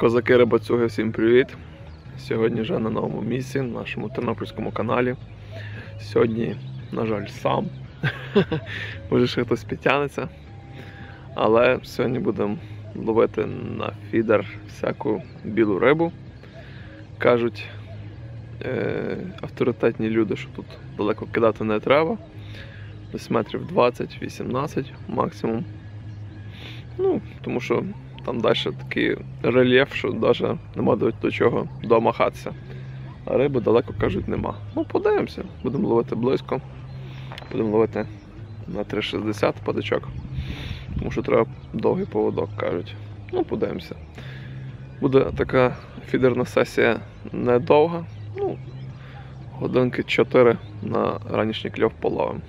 Козаки рибацюги, всім привіт! Сьогодні вже на новому місці, на нашому тернопільському каналі. Сьогодні, на жаль, сам. Може ще хтось підтягнеться. Але сьогодні будемо ловити на фідер всяку білу рибу. Кажуть е- авторитетні люди, що тут далеко кидати не треба. Десь метрів 20-18 максимум. Ну, тому що там далі такий рельєф, що навіть нема до, чого домахатися. А риби далеко кажуть нема. Ну, подивимося. Будемо ловити близько. Будемо ловити на 3,60 падачок. Тому що треба довгий поводок, кажуть. Ну, подивимося. Буде така фідерна сесія недовга. Ну, годинки 4 на ранішній кльов половимо.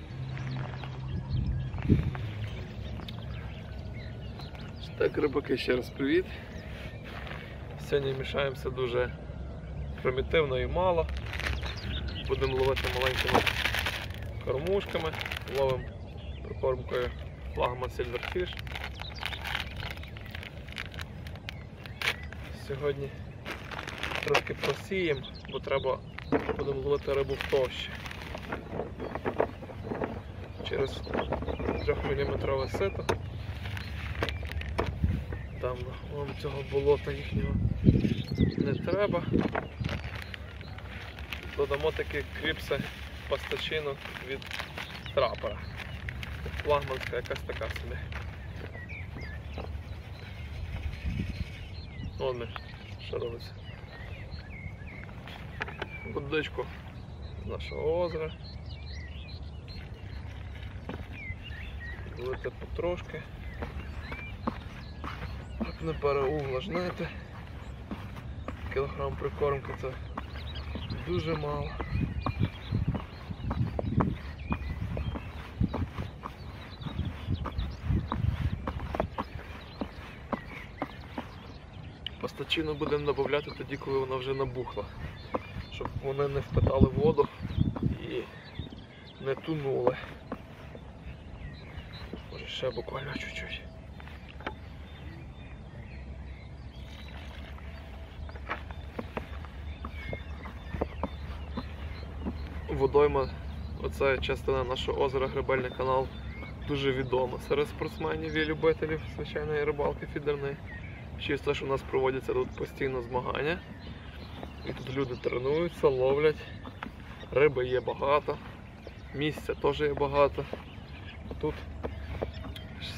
Так, рибаки, ще раз привіт. Сьогодні мішаємося дуже примітивно і мало. Будемо ловити маленькими кормушками, ловимо прикормкою флагман Silverfish. Сьогодні трошки просіємо, бо треба будемо ловити рибу в товщі. Через 3 мм сито там вам цього болота їхнього не треба. Додамо такі кріпси пастачину від трапера. Флагманська якась така собі. Вон що робиться. Водичку нашого озера. Лити потрошки не переувлажнити. Кілограм прикормки це дуже мало. Пастачину будемо додати тоді, коли вона вже набухла, щоб вони не впитали воду і не тунули. Може ще буквально чуть-чуть. Водойма, оця частина нашого озера Гребельний канал дуже відома серед спортсменів і любителів звичайної рибалки фідерної. Чисто, що у нас проводяться тут постійно змагання. І тут люди тренуються, ловлять. Риби є багато, місця теж є багато. Тут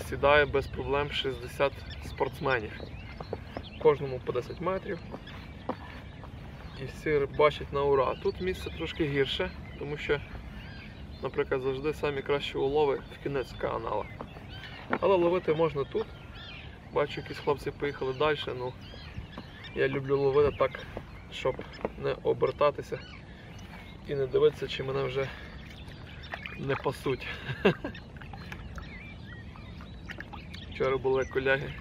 сідає без проблем 60 спортсменів. Кожному по 10 метрів. І всі бачать на ура. Тут місце трошки гірше, тому що, наприклад, завжди самі кращі улови в кінець канала. Але ловити можна тут. Бачу, якісь хлопці поїхали далі. Ну, Я люблю ловити так, щоб не обертатися і не дивитися, чи мене вже не пасуть. Вчора були коляги,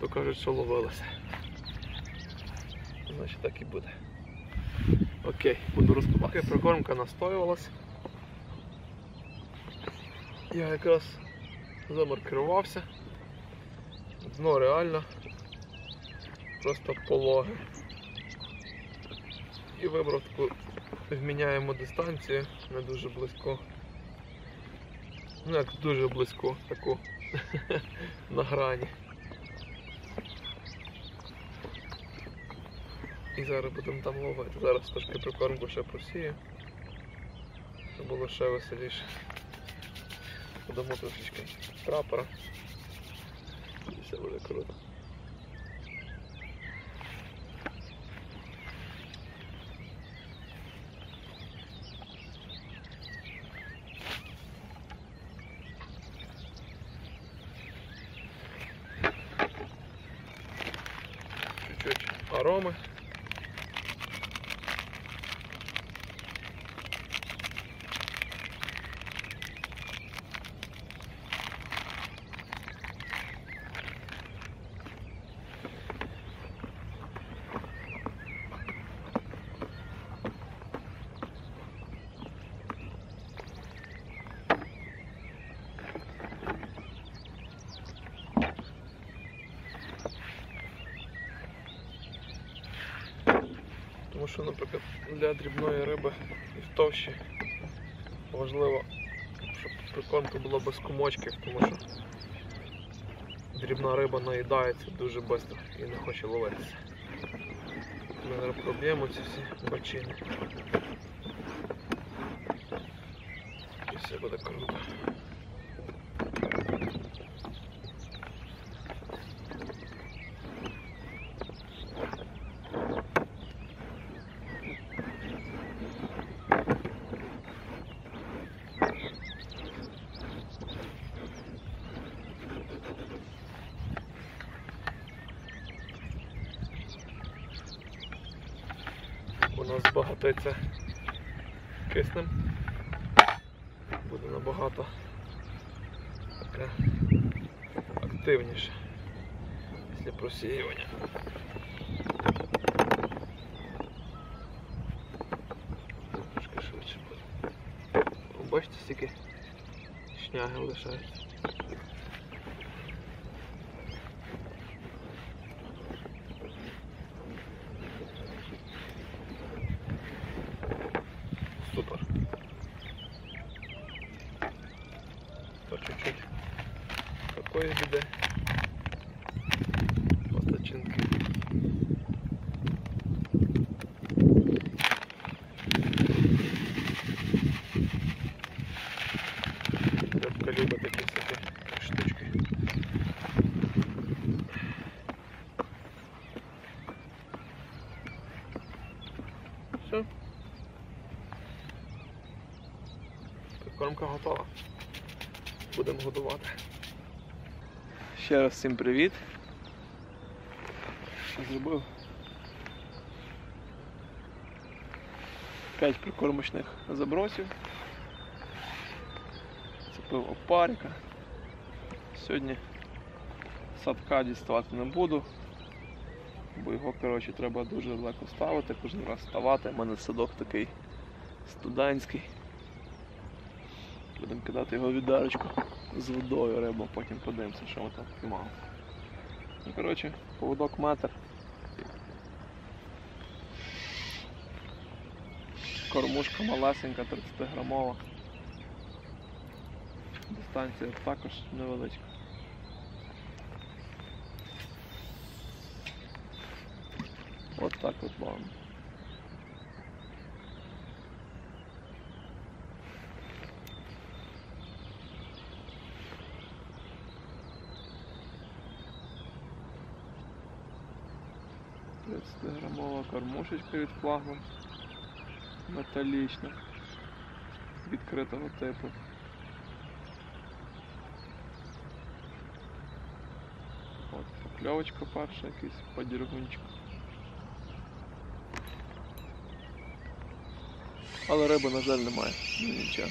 то кажуть, що ловилися. Значить так і буде. Окей, буду розкопати. Прикормка настоювалась. Я якраз замаркерувався. Дно реально просто пологе. І вибрав таку вміняємо дистанцію, не дуже близько. Ну як дуже близько, таку на грані. І зараз будемо там ловити. Зараз трошки прикормку ще просію. Це було ще веселіше. Подамо трошечки прапора. І все буде круто. Що, наприклад, для дрібної риби і в товщі важливо, щоб прикормка була без комочків, тому що дрібна риба наїдається дуже швидко і не хоче ловитися. Ми проб'ємо ці всі бочини. І все буде круто. у нас збагатиться киснем. Буде набагато таке активніше після просіювання. Трошки швидше буде. Бачите, стільки шняги лишається. Супер. То чуть-чуть такої біди. Остачинки. Рибка любить такі всякі штучки. Все. Прикормка готова. Будемо годувати. Ще раз всім привіт. Зробив 5 прикормочних забросів. Цепив опарика. Сьогодні садка діставати не буду, бо його коротше, треба дуже далеко ставити, кожен раз ставати. У мене садок такий студентський. Будемо кидати його в відарочку з водою рибу, потім подивимося, що ми там піймали. Ну, коротше, поводок метр. Кормушка малесенька, 30 грамова. Дистанція також невеличка. От так от ловимо. Грамова кормушечка від флагман металічна відкритого типу. От покльовочка перша, якийсь подіргунчик. Але риби, на жаль, немає. Нічого.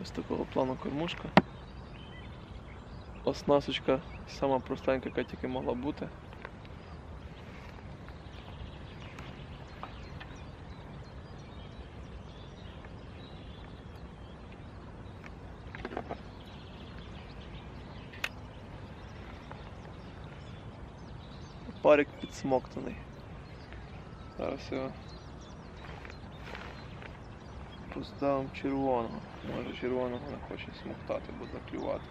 Ось такого плану кормушка. Оснасточка сама простенька, яка тільки могла бути. Парик підсмоктаний. Зараз його поставимо червоного. Може червоного не хоче смоктати, буде клювати.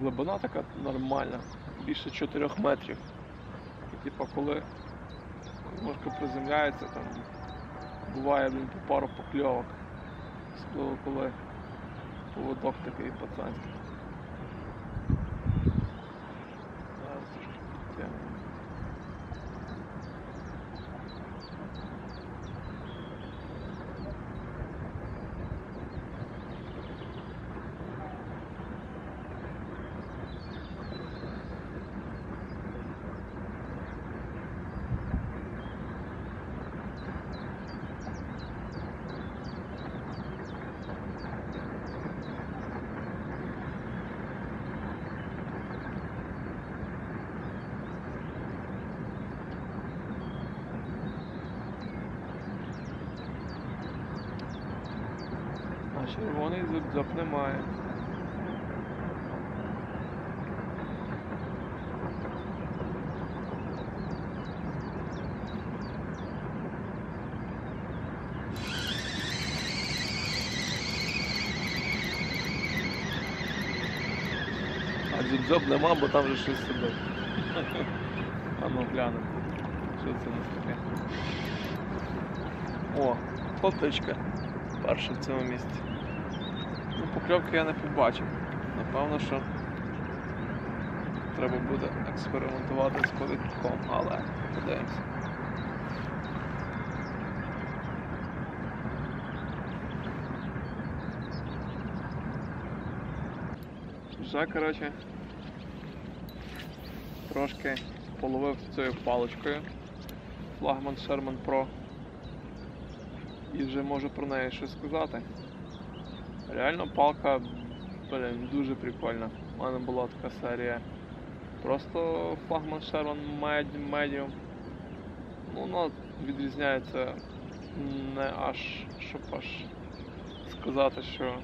Глибина така нормальна, більше 4 метрів. Типа коли кормушка приземляється, там буває блін, по пару покльовок. Особливо коли поводок такий пацанський. Червоний зуб немає. А зуб нема, бо там вже щось сидить. А ну глянемо. Що це у нас таке? О, платичка. Перша в цьому місці. Покльовки я не побачив. Напевно, що треба буде експериментувати з повідком, але подивимося. Вже, коротше, трошки половив цією паличкою флагман Sherman Pro і вже можу про неї щось сказати. Реально палка, блін, дуже прикольна. У мене була така серія. Просто флагман Med- Medium. Ну, вона відрізняється не аж, щоб аж сказати, що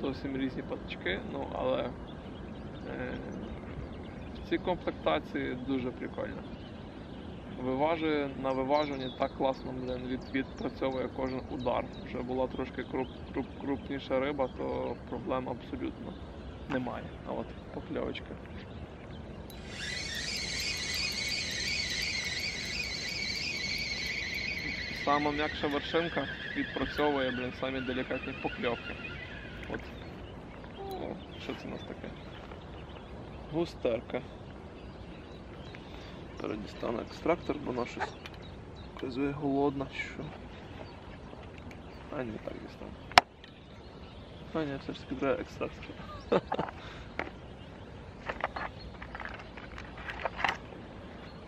зовсім різні патички, ну але е, в цій комплектації дуже прикольно. Виважує на виважуванні так класно блин, від, відпрацьовує кожен удар. Вже була трошки круп, круп, крупніша риба, то проблем абсолютно немає. А от покльовочка. Сама м'якша вершинка відпрацьовує блин, самі делікатні покльовки. От. О, що це у нас таке? Густерка. Передістану екстрактор, бо вона щось казує голодна, що. А ні, так дістану. А ні, все ж таки треба екстрактор.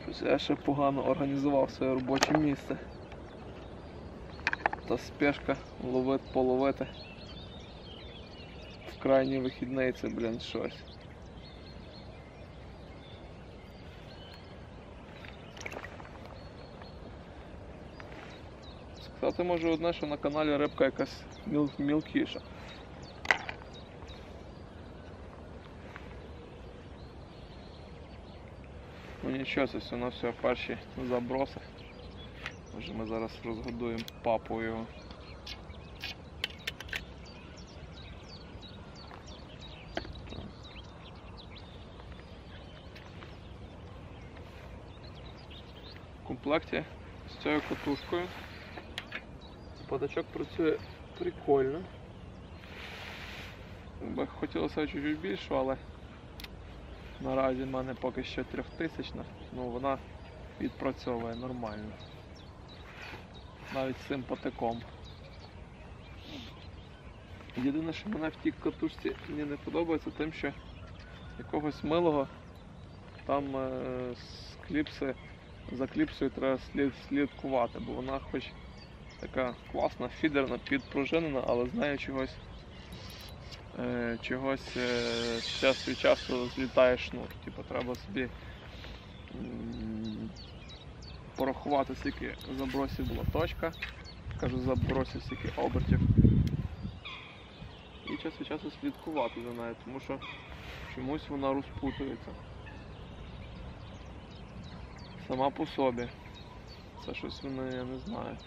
Щось я ще погано організував своє робоче місце. Та спешка ловити, половити. В крайній вихідний це, блін, щось. Сказати можу одне, що на каналі рибка якась міл мілкіша. Ну нічого, це все на все перші заброси. Може ми зараз розгодуємо папу його. В комплекті з цією катушкою Подачок працює прикольно. Хотілося чуть-чуть більше, але наразі в мене поки що трьохтисячна, ну вона відпрацьовує нормально. Навіть з цим потеком. Єдине, що мене в тій катушці мені не подобається, тим, що якогось милого там е, з за кліпсою треба слід, слідкувати, бо вона хоч така класна, фідерна, підпружинена, але з нею чогось е, чогось е, час від часу злітає шнур. Типу треба собі м, порахувати, скільки забросів була точка. Кажу, забросів скільки обертів. І час від часу слідкувати за нею, тому що чомусь вона розпутується. Сама по собі. Це щось вони, я не знаю.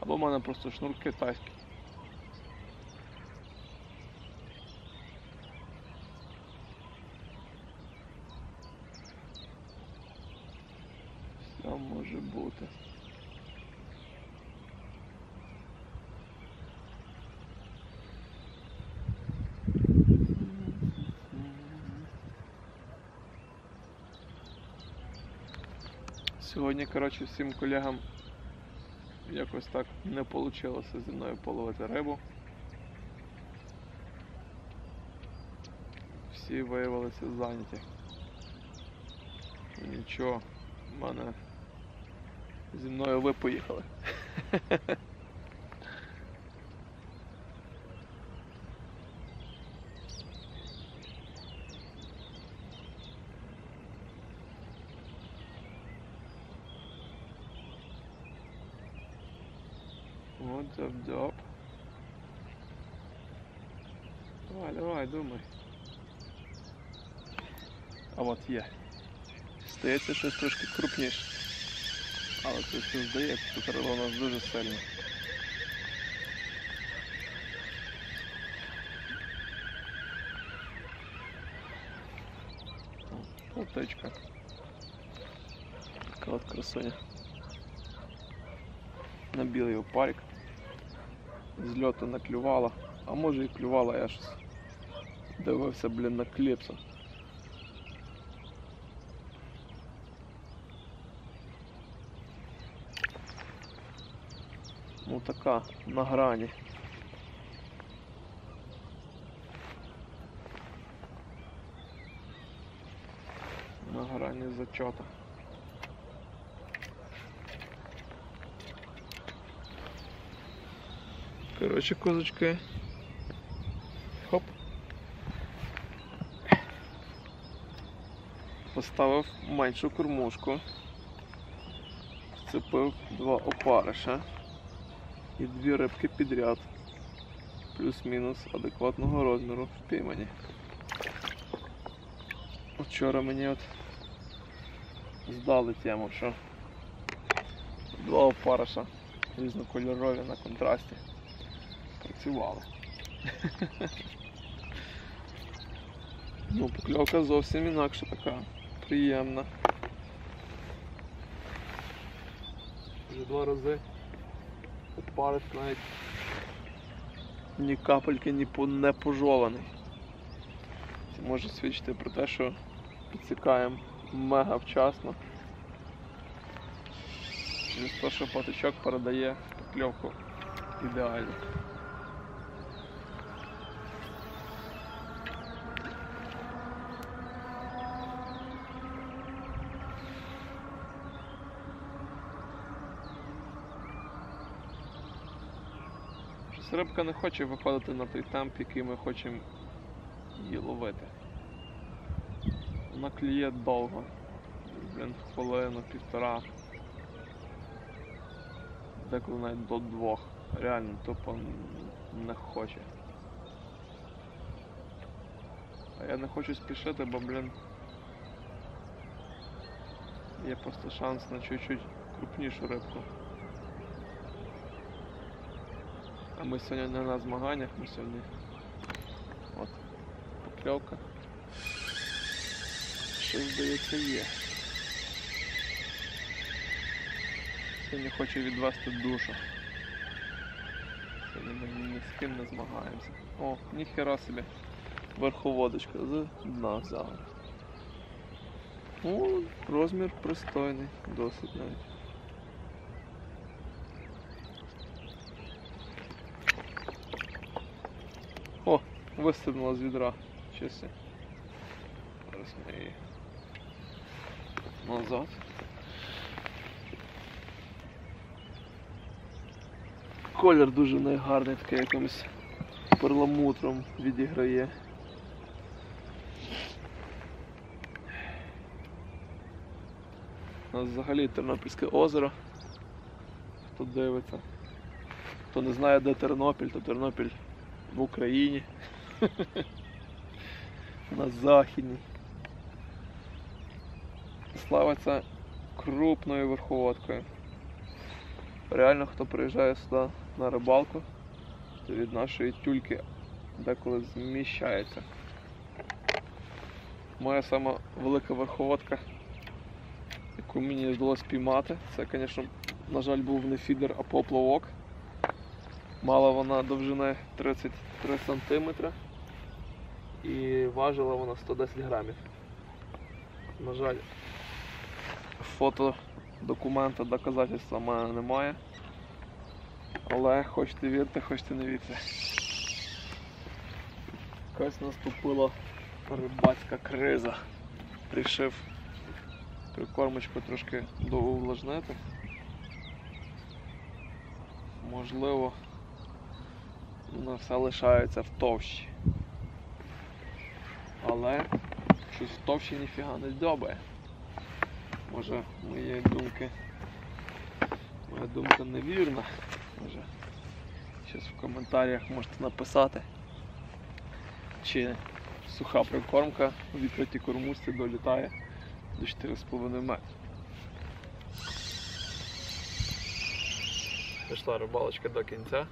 Або в мене просто шнур китайський. Все може бути. Сьогодні, коротше, всім колегам якось так не вийшло зі мною половити рибу. Всі виявилися зайняті. Нічого, в мене зі мною ви поїхали. От дзьоб-дзьоб. Давай, давай, думай. А от є. Здається, щось трошки крупніше. Але це все здається, тут риба у нас дуже сильна. Плотечка. Така от красуня. На білий опарик. З льоту наклювала. А може і клювала, я щось дивився, блін, на кліпсу. Ну така, на грані. На грані зачота. Коротше, козочки. Хоп. Поставив меншу кормушку. Вцепив два опариша і дві рибки підряд. Плюс-мінус адекватного розміру впіймані. Вчора мені от здали тему, що два опариша різнокольорові на контрасті працювали. Ну, покльовка зовсім інакша така, приємна. Вже два рази опариш навіть ні капельки ні не пожований. Це може свідчити про те, що підсікаємо мега вчасно. Через те, що патичок передає покльовку ідеально. Щось рибка не хоче виходити на той темп, який ми хочемо її ловити. Вона клює довго. Блін, хвилину, півтора. Деколи навіть до двох. Реально тупо не хоче. А я не хочу спішити, бо, блін. Є просто шанс на чуть-чуть крупнішу рибку. А ми сьогодні не на змаганнях, ми сьогодні от покльовка. Що здається є. Сьогодні хочу відвести душу. Сьогодні ми ні з ким не змагаємося. О, ніхера собі. Верховодочка з дна взяла. О, розмір пристойний, досить навіть. О, вистрибнула з відра. Чеси. Зараз ми її назад. Колір дуже в неї гарний, такий якимось перламутром відіграє. У нас взагалі Тернопільське озеро. Хто дивиться. Хто не знає, де Тернопіль, то Тернопіль в Україні. На Західній. Славиться крупною верховодкою. Реально, хто приїжджає сюди на рибалку, то від нашої тюльки деколи зміщається. Моя сама велика верховодка, яку мені вдалося піймати, це, звісно, на жаль, був не фідер, а поплавок. Мала вона довжини 33 см і важила вона 110 грамів. На жаль, фото документа доказательства в мене немає. Але хочете вірте, хочете не вірте. Якась наступила рибацька криза. Рішив прикормочку трошки доувлажнити. Можливо, вона все лишається в товщі. Але щось в товщі ніфіга не дзьобає. Може моєї думки. Моя думка невірна. Може. Щось в коментарях можете написати. чи суха прикормка у відкритій кормушці долітає до 4,5 метра. Пішла рибалочка до кінця.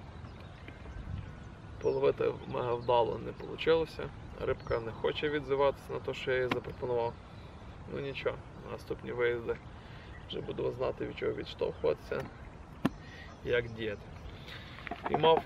Половити мега вдало не вийшло. Рибка не хоче відзиватися на те, що я їй запропонував. Ну нічого, наступні виїзди вже буду знати від чого відштовхуватися, як діяти. І мав